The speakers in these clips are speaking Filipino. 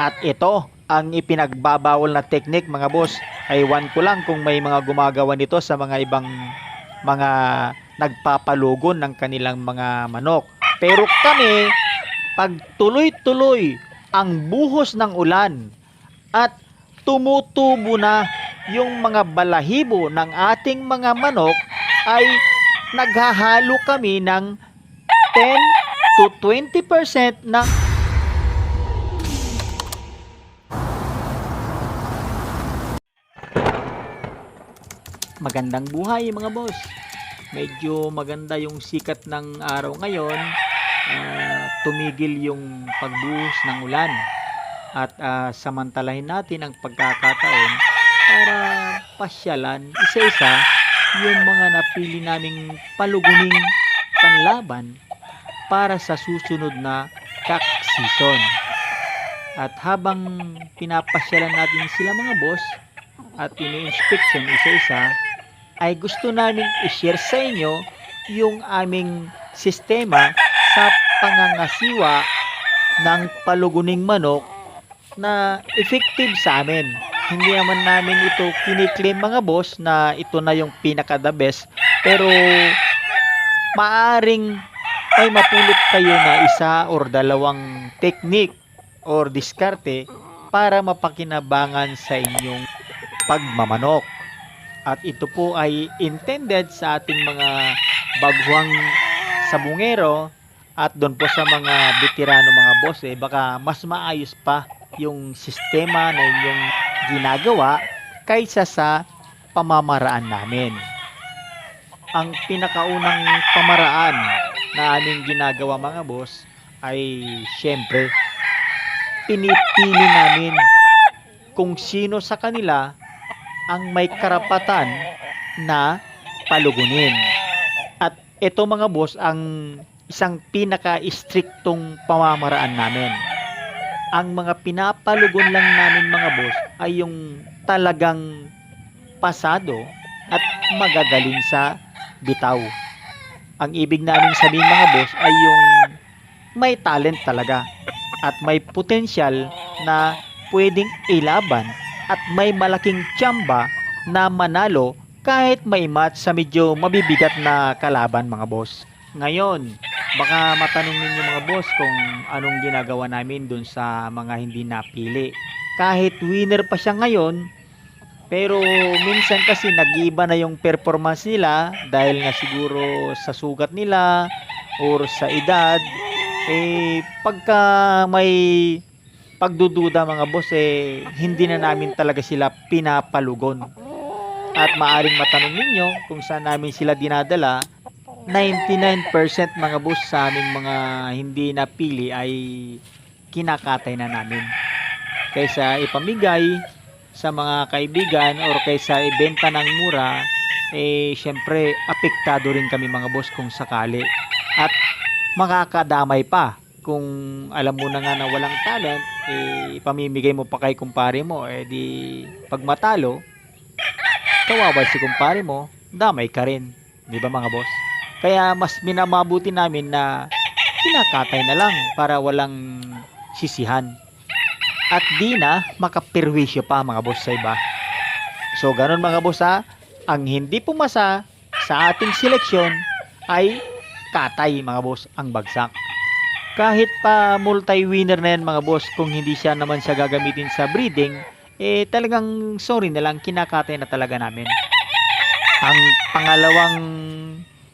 At ito ang ipinagbabawal na technique mga boss. Aywan ko lang kung may mga gumagawa nito sa mga ibang mga nagpapalugon ng kanilang mga manok. Pero kami, pag tuloy-tuloy ang buhos ng ulan at tumutubo na yung mga balahibo ng ating mga manok ay naghahalo kami ng 10 to 20% ng Magandang buhay mga boss. Medyo maganda yung sikat ng araw ngayon. Ah, tumigil yung pagbuhos ng ulan. At ah, samantalahin natin ang pagkakataon para pasyalan isa-isa yung mga napili naming paluguning panlaban para sa susunod na kak season. At habang pinapasyalan natin sila mga boss at ini-inspection isa-isa, ay gusto namin i-share sa inyo yung aming sistema sa pangangasiwa ng paluguning manok na effective sa amin. Hindi naman namin ito kiniklaim mga boss na ito na yung pinaka the best pero maaring may mapulot kayo na isa or dalawang technique or diskarte para mapakinabangan sa inyong pagmamanok. At ito po ay intended sa ating mga baguhang sabungero at doon po sa mga veterano mga boss eh baka mas maayos pa yung sistema na inyong ginagawa kaysa sa pamamaraan namin. Ang pinakaunang pamaraan na aming ginagawa mga boss ay syempre pinipili namin kung sino sa kanila ang may karapatan na palugunin. At ito mga boss ang isang pinaka-striktong pamamaraan namin. Ang mga pinapalugon lang namin mga boss ay yung talagang pasado at magagaling sa bitaw. Ang ibig namin sabihin mga boss ay yung may talent talaga at may potensyal na pwedeng ilaban at may malaking tsamba na manalo kahit may match sa medyo mabibigat na kalaban mga boss. Ngayon, baka matanong ninyo mga boss kung anong ginagawa namin dun sa mga hindi napili. Kahit winner pa siya ngayon, pero minsan kasi nag-iiba na yung performance nila dahil nga siguro sa sugat nila or sa edad. Eh, pagka may pagdududa mga boss eh hindi na namin talaga sila pinapalugon. At maaring matanong ninyo kung saan namin sila dinadala. 99% mga boss sa aming mga hindi napili ay kinakatay na namin. Kaysa ipamigay sa mga kaibigan or kaysa ibenta ng mura, eh syempre apektado rin kami mga boss kung sakali. At makakadamay pa kung alam mo na nga na walang talent, eh, ipamimigay mo pa kay kumpare mo, eh di pag matalo, kawawa si kumpare mo, damay ka rin. Di ba mga boss? Kaya mas minamabuti namin na kinakatay na lang para walang sisihan. At di na makapirwisyo pa mga boss sa iba. So ganun mga boss ha, ang hindi pumasa sa ating seleksyon ay katay mga boss ang bagsak kahit pa multi-winner na yan mga boss, kung hindi siya naman siya gagamitin sa breeding, eh talagang sorry na lang, kinakatay na talaga namin. Ang pangalawang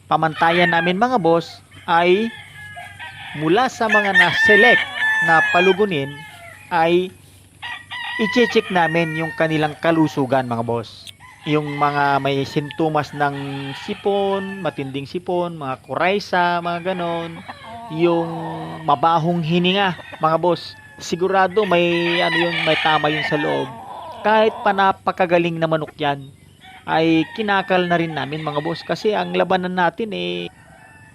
pamantayan namin mga boss ay mula sa mga na-select na palugunin ay i-check namin yung kanilang kalusugan mga boss. Yung mga may sintomas ng sipon, matinding sipon, mga kuraysa, mga ganon yung mabahong hininga mga boss sigurado may ano yun may tama yun sa loob. Kahit pa napakagaling na manok yan ay kinakal na rin namin mga boss. Kasi ang labanan natin eh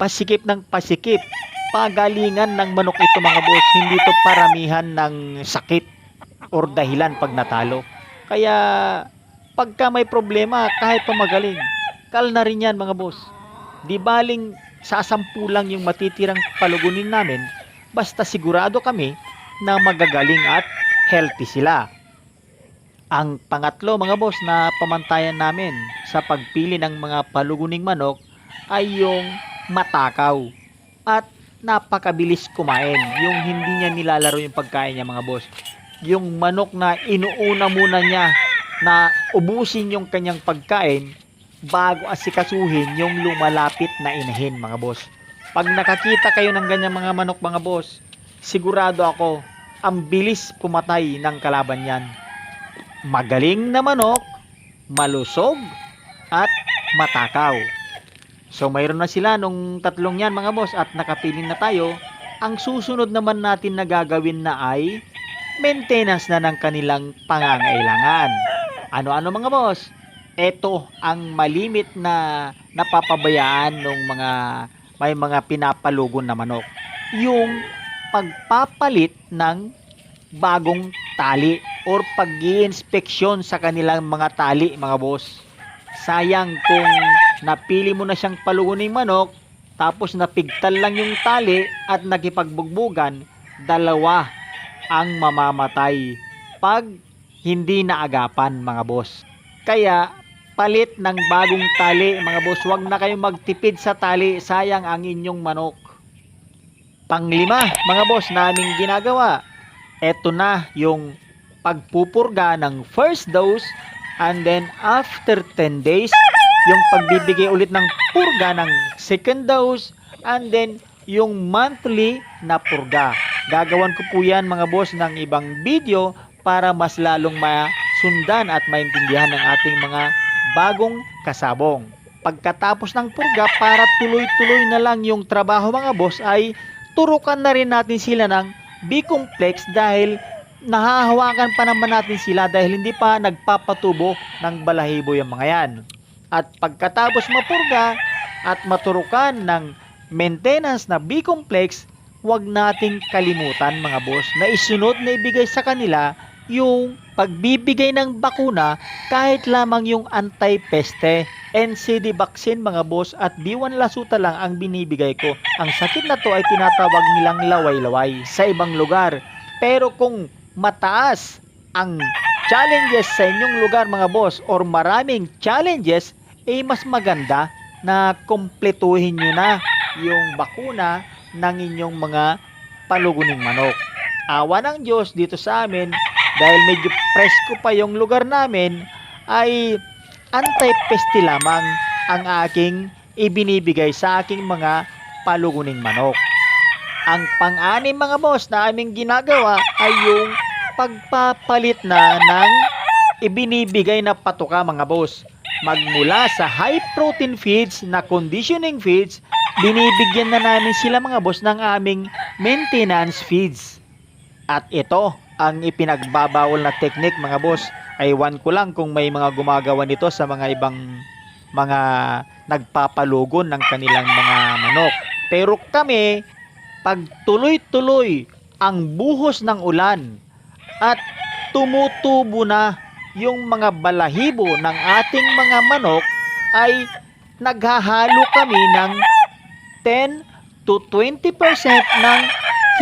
pasikip ng pasikip. Pagalingan ng manok ito mga boss. Hindi to paramihan ng sakit or dahilan pag natalo. Kaya pagka may problema kahit pa magaling kal na rin yan mga boss. Di baling sasampu lang yung matitirang palugunin namin basta sigurado kami na magagaling at healthy sila. Ang pangatlo mga boss na pamantayan namin sa pagpili ng mga paluguning manok ay yung matakaw at napakabilis kumain. Yung hindi niya nilalaro yung pagkain niya mga boss. Yung manok na inuuna muna niya na ubusin yung kanyang pagkain bago asikasuhin yung lumalapit na inahin mga boss. Pag nakakita kayo ng ganyang mga manok mga boss, sigurado ako ang bilis pumatay ng kalaban yan. Magaling na manok, malusog, at matakaw. So mayroon na sila nung tatlong yan mga boss at nakapili na tayo. Ang susunod naman natin na gagawin na ay maintenance na ng kanilang pangangailangan. Ano-ano mga boss? Ito ang malimit na napapabayaan ng mga may mga pinapalugon na manok. Yung pagpapalit ng bagong tali or pag inspeksyon sa kanilang mga tali mga boss. Sayang kung napili mo na siyang paluguning manok tapos napigtal lang yung tali at nakipagbugbugan, dalawa ang mamamatay pag hindi naagapan mga boss. Kaya palit ng bagong tali mga boss, wag na kayong magtipid sa tali, sayang ang inyong manok. Panglima mga boss naming ginagawa, eto na yung pagpupurga ng first dose and then after 10 days, yung pagbibigay ulit ng purga ng second dose and then yung monthly na purga. Gagawan ko po yan mga boss ng ibang video para mas lalong masundan at maintindihan ng ating mga bagong kasabong. Pagkatapos ng purga, para tuloy-tuloy na lang yung trabaho mga boss ay turukan na rin natin sila ng B-complex dahil nahahawakan pa naman natin sila dahil hindi pa nagpapatubo ng balahibo yung mga yan. At pagkatapos mapurga at maturukan ng maintenance na B-complex, huwag nating kalimutan mga boss na isunod na ibigay sa kanila yung pagbibigay ng bakuna kahit lamang yung anti-peste. NCD vaccine mga boss at B1 Lasuta lang ang binibigay ko. Ang sakit na to ay tinatawag nilang laway-laway sa ibang lugar. Pero kung mataas ang challenges sa inyong lugar mga boss or maraming challenges, eh mas maganda na kompletuhin nyo na yung bakuna ng inyong mga paluguning manok. Awa ng Diyos dito sa amin, dahil medyo presko pa yung lugar namin, ay anti-pesti lamang ang aking ibinibigay sa aking mga paluguning manok. Ang pang-anim mga boss na aming ginagawa ay yung pagpapalit na ng ibinibigay na patuka mga boss. Magmula sa high protein feeds na conditioning feeds, binibigyan na namin sila mga boss ng aming maintenance feeds. At ito ang ipinagbabawal na technique mga boss. Aywan ko lang kung may mga gumagawa nito sa mga ibang mga nagpapalugon ng kanilang mga manok. Pero kami, pag tuloy-tuloy ang buhos ng ulan at tumutubo na yung mga balahibo ng ating mga manok ay naghahalo kami ng 10 to 20% ng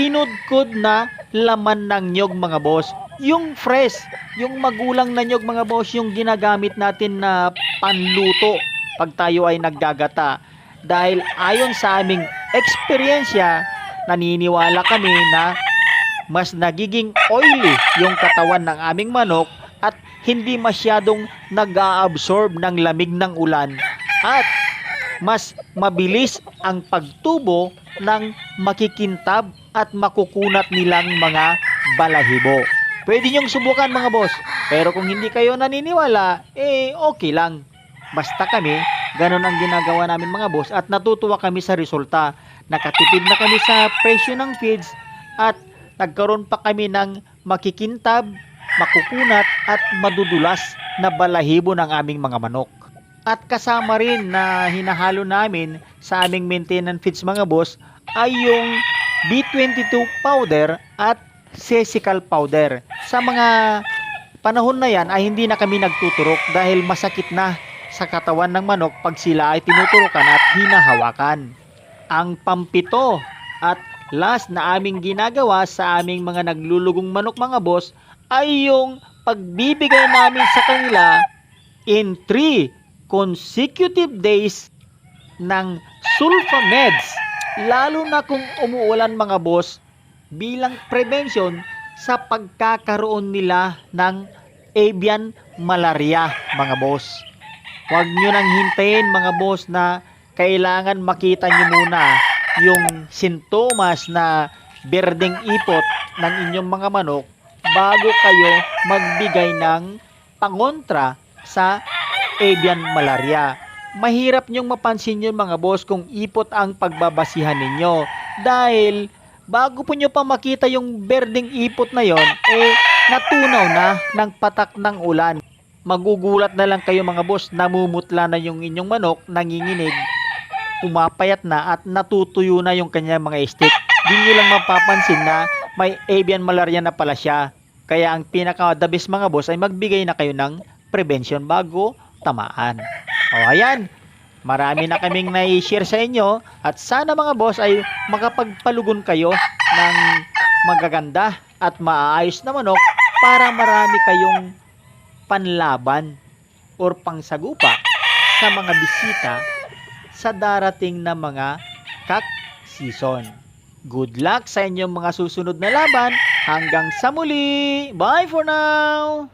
kinudkod na laman ng nyog mga boss. Yung fresh, yung magulang na nyog mga boss, yung ginagamit natin na panluto pag tayo ay naggagata. Dahil ayon sa aming eksperyensya, naniniwala kami na mas nagiging oily yung katawan ng aming manok at hindi masyadong nag-absorb ng lamig ng ulan at mas mabilis ang pagtubo ng makikintab at makukunat nilang mga balahibo. Pwede niyong subukan mga boss, pero kung hindi kayo naniniwala, eh okay lang. Basta kami, ganun ang ginagawa namin mga boss at natutuwa kami sa resulta. Nakatipid na kami sa presyo ng feeds at nagkaroon pa kami ng makikintab, makukunat at madudulas na balahibo ng aming mga manok. At kasama rin na hinahalo namin sa aming maintenance feeds mga boss ay yung B22 powder at sesical powder. Sa mga panahon na yan ay hindi na kami nagtuturok dahil masakit na sa katawan ng manok pag sila ay tinuturokan at hinahawakan. Ang pampito at last na aming ginagawa sa aming mga naglulugong manok mga boss ay yung pagbibigay namin sa kanila in 3 consecutive days ng sulfameds lalo na kung umuulan mga boss bilang prevention sa pagkakaroon nila ng avian malaria mga boss. Huwag nyo nang hintayin mga boss na kailangan makita nyo muna yung sintomas na berdeng ipot ng inyong mga manok bago kayo magbigay ng pangontra sa avian malaria. Mahirap nyong mapansin yun mga boss kung ipot ang pagbabasihan ninyo dahil bago po nyo pa makita yung berdeng ipot na yon eh natunaw na ng patak ng ulan. Magugulat na lang kayo mga boss, namumutla na yung inyong manok, nanginginig, pumapayat na at natutuyo na yung kanyang mga stick. Di nyo lang mapapansin na may avian malaria na pala siya. Kaya ang pinaka the best mga boss ay magbigay na kayo ng prevention bago tamaan. O ayan, marami na kaming nai-share sa inyo at sana mga boss ay makapagpalugon kayo ng magaganda at maayos na manok para marami kayong panlaban or pangsagupa sa mga bisita sa darating na mga kak season. Good luck sa inyong mga susunod na laban. Hanggang sa muli. Bye for now!